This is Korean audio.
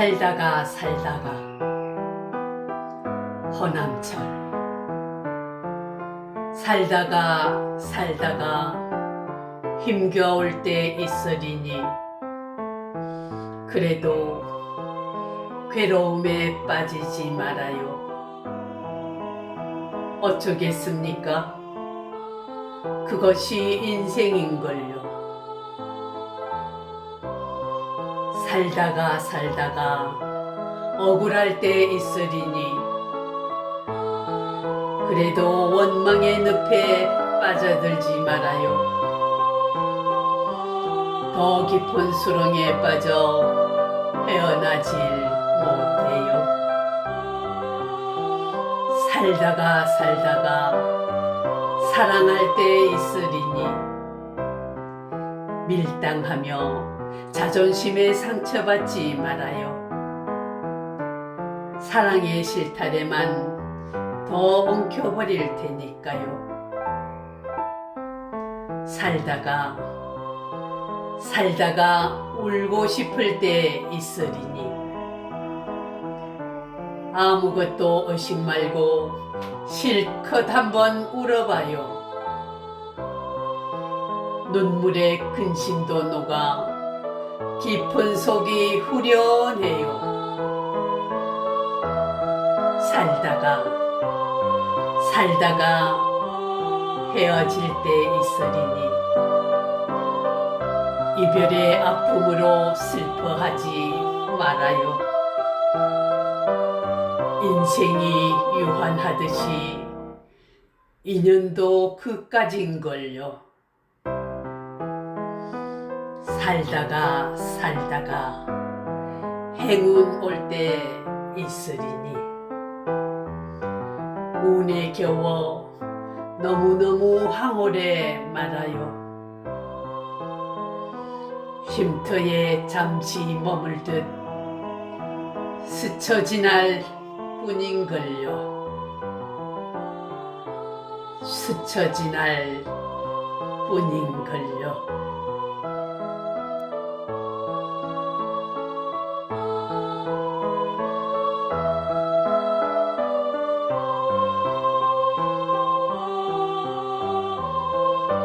살다가 살다가 허남철 살다가 살다가 힘겨울 때 있으리니 그래도 괴로움에 빠지지 말아요. 어쩌겠습니까? 그것이 인생인걸요. 살다가 살다가 억울할 때 있으리니 그래도 원망의 늪에 빠져들지 말아요. 더 깊은 수렁에 빠져 헤어나질 못해요. 살다가 살다가 사랑할 때 있으리니 밀당하며 자존심에 상처받지 말아요. 사랑의 실타래만 더 엉켜버릴 테니까요. 살다가 살다가 울고 싶을 때 있으리니 아무것도 의식 말고 실컷 한번 울어봐요. 눈물에 근심도 녹아 깊은 속이 후련해요. 살다가 살다가 헤어질 때 있으리니 이별의 아픔으로 슬퍼하지 말아요. 인생이 유한하듯이 인연도 그까진걸요. 살다가 살다가 행운 올 때 있으리니 운에 겨워 너무너무 황홀해 말아요. 쉼터에 잠시 머물 듯 스쳐 지날 뿐인걸요. 스쳐 지날 뿐인걸요.